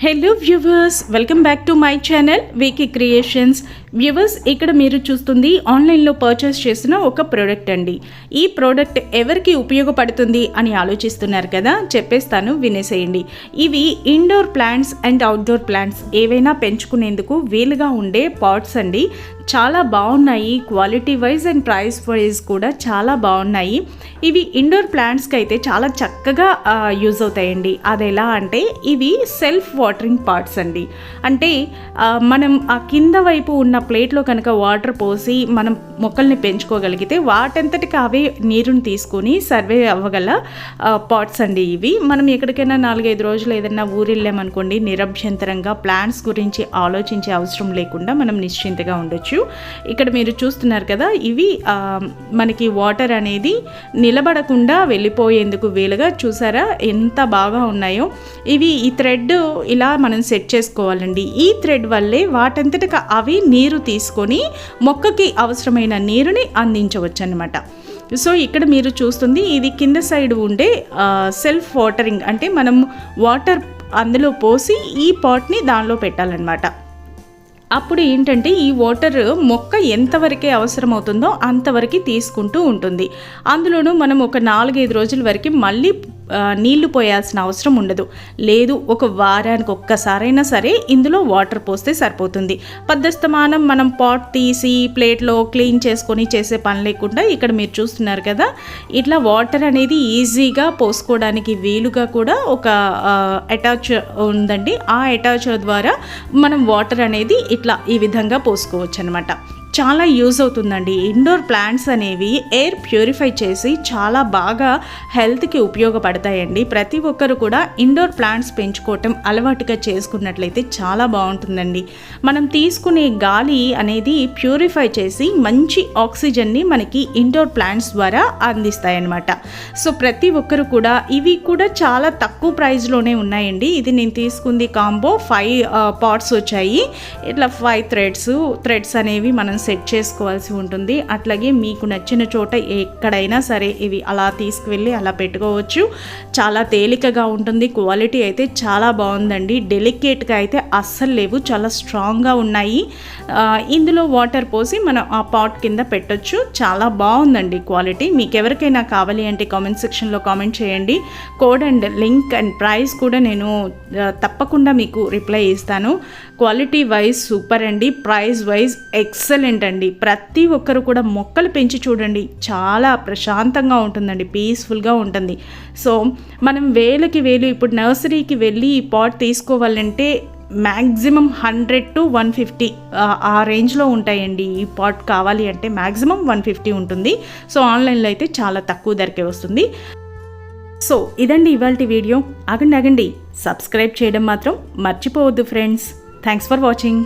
Hello viewers, welcome back to my channel VK Creations. Viewers ఇక్కడ మీరు చూస్తుంది ఆన్లైన్లో పర్చేస్ చేసిన ఒక ప్రోడక్ట్ అండి. ఈ ప్రోడక్ట్ ఎవరికి ఉపయోగపడుతుంది అని ఆలోచిస్తున్నారు కదా? చెప్పేస్తాను వినేసేయండి. ఇవి indoor plants and outdoor plants ఏవైనా పెంచుకునేందుకు వీలుగా ఉండే పాట్స్ అండి. చాలా బాగున్నాయి. Quality wise and price wise కూడా చాలా బాగున్నాయి. ఇవి ఇండోర్ ప్లాంట్స్కి అయితే చాలా చక్కగా యూజ్ అవుతాయండి. అది ఎలా అంటే ఇవి సెల్ఫ్ వాటరింగ్ పార్ట్స్ అండి. అంటే మనం ఆ కింద వైపు ఉన్న ప్లేట్లో కనుక వాటర్ పోసి మనం మొక్కల్ని పెంచుకోగలిగితే వాటంతటికి అవే నీరుని తీసుకొని సర్వే అవ్వగల పాట్స్ అండి ఇవి. మనం ఎక్కడికైనా నాలుగైదు రోజులు ఏదైనా ఊరు వెళ్ళామనుకోండి నిరభ్యంతరంగా ప్లాంట్స్ గురించి ఆలోచించే అవసరం లేకుండా మనం నిశ్చింతగా ఉండొచ్చు. ఇక్కడ మీరు చూస్తున్నారు కదా ఇవి మనకి వాటర్ అనేది నిలబడకుండా వెళ్ళిపోయేందుకు వీలుగా చూసారా? ఎంత బాగా ఉన్నాయో. ఇవి ఈ థ్రెడ్ ఇలా మనం సెట్ చేసుకోవాలండి. ఈ థ్రెడ్ వల్లే వాటంతటికి అవి నీరు నీరు తీసుకొని మొక్కకి అవసరమైన నీరుని అందించవచ్చు అనమాట సో ఇక్కడ మీరు చూస్తుంది ఇది కింద సైడ్ ఉండే సెల్ఫ్ వాటరింగ్ అంటే మనం వాటర్ అందులో పోసి ఈ పాట్ని దానిలో పెట్టాలన్నమాట. అప్పుడు ఏంటంటే ఈ వాటర్ మొక్క ఎంతవరకే అవసరమవుతుందో అంతవరకు తీసుకుంటూ ఉంటుంది. అందులోనూ మనం ఒక నాలుగైదు రోజుల వరకు మళ్ళీ నీళ్ళు పోయాల్సిన అవసరం ఉండదు. లేదు ఒక వారానికి ఒక్కసారైనా సరే ఇందులో వాటర్ పోస్తే సరిపోతుంది. పద్దస్తమానం మనం పాట్ తీసి ప్లేట్లో క్లీన్ చేసుకొని చేసే పని లేకుండా ఇక్కడ మీరు చూస్తున్నారు కదా ఇట్లా వాటర్ అనేది ఈజీగా పోసుకోవడానికి వీలుగా కూడా ఒక అటాచ్ ఉందండి. ఆ అటాచ్ ద్వారా మనం వాటర్ అనేది ఇట్లా ఈ విధంగా పోసుకోవచ్చు అనమాట చాలా యూజ్ అవుతుందండి. ఇండోర్ ప్లాంట్స్ అనేవి ఎయిర్ ప్యూరిఫై చేసి చాలా బాగా హెల్త్కి ఉపయోగపడతాయండి. ప్రతి ఒక్కరు కూడా ఇండోర్ ప్లాంట్స్ పెంచుకోవటం అలవాటుగా చేసుకున్నట్లయితే చాలా బాగుంటుందండి. మనం తీసుకునే గాలి అనేది ప్యూరిఫై చేసి మంచి ఆక్సిజన్ని మనకి ఇండోర్ ప్లాంట్స్ ద్వారా అందిస్తాయన్నమాట. సో ప్రతి ఒక్కరు కూడా ఇవి కూడా చాలా తక్కువ ప్రైస్లోనే ఉన్నాయండి. ఇది నేను తీసుకుంది కాంబో ఫైవ్ పాట్స్ వచ్చాయి. ఇట్లా ఫైవ్ థ్రెడ్స్ థ్రెడ్స్ అనేవి మనం సెట్ చేసుకోవాల్సి ఉంటుంది. అట్లాగే మీకు నచ్చిన చోట ఎక్కడైనా సరే ఇవి అలా తీసుకువెళ్ళి అలా పెట్టుకోవచ్చు. చాలా తేలికగా ఉంటుంది. క్వాలిటీ అయితే చాలా బాగుందండి. డెలికేట్గా అయితే అస్సలు లేవు. చాలా స్ట్రాంగ్గా ఉన్నాయి. ఇందులో వాటర్ పోసి మనం ఆ పాట్ కింద పెట్టొచ్చు. చాలా బాగుందండి క్వాలిటీ. మీకు ఎవరికైనా కావాలి అంటే కామెంట్ సెక్షన్లో కామెంట్ చేయండి. Code and link and price కూడా నేను తప్పకుండా మీకు రిప్లై ఇస్తాను. క్వాలిటీ వైజ్ సూపర్ అండి. Price wise excellent. అండి ప్రతి ఒక్కరు కూడా మొక్కలు పెంచి చూడండి. చాలా ప్రశాంతంగా ఉంటుందండి. పీస్ఫుల్గా ఉంటుంది. సో మనం వేలకి వేలు ఇప్పుడు నర్సరీకి వెళ్ళి ఈ పాట్ తీసుకోవాలంటే maximum hundred to one fifty ఆ రేంజ్లో ఉంటాయండి ఈ పాట్ కావాలి అంటే మ్యాక్సిమం వన్ ఫిఫ్టీ ఉంటుంది. సో ఆన్లైన్లో అయితే చాలా తక్కువ ధరకే వస్తుంది. సో ఇదండి ఇవాళ వీడియో. ఆగండి ఆగండి. సబ్స్క్రైబ్ చేయడం మాత్రం మర్చిపోవద్దు ఫ్రెండ్స్. Thanks for watching.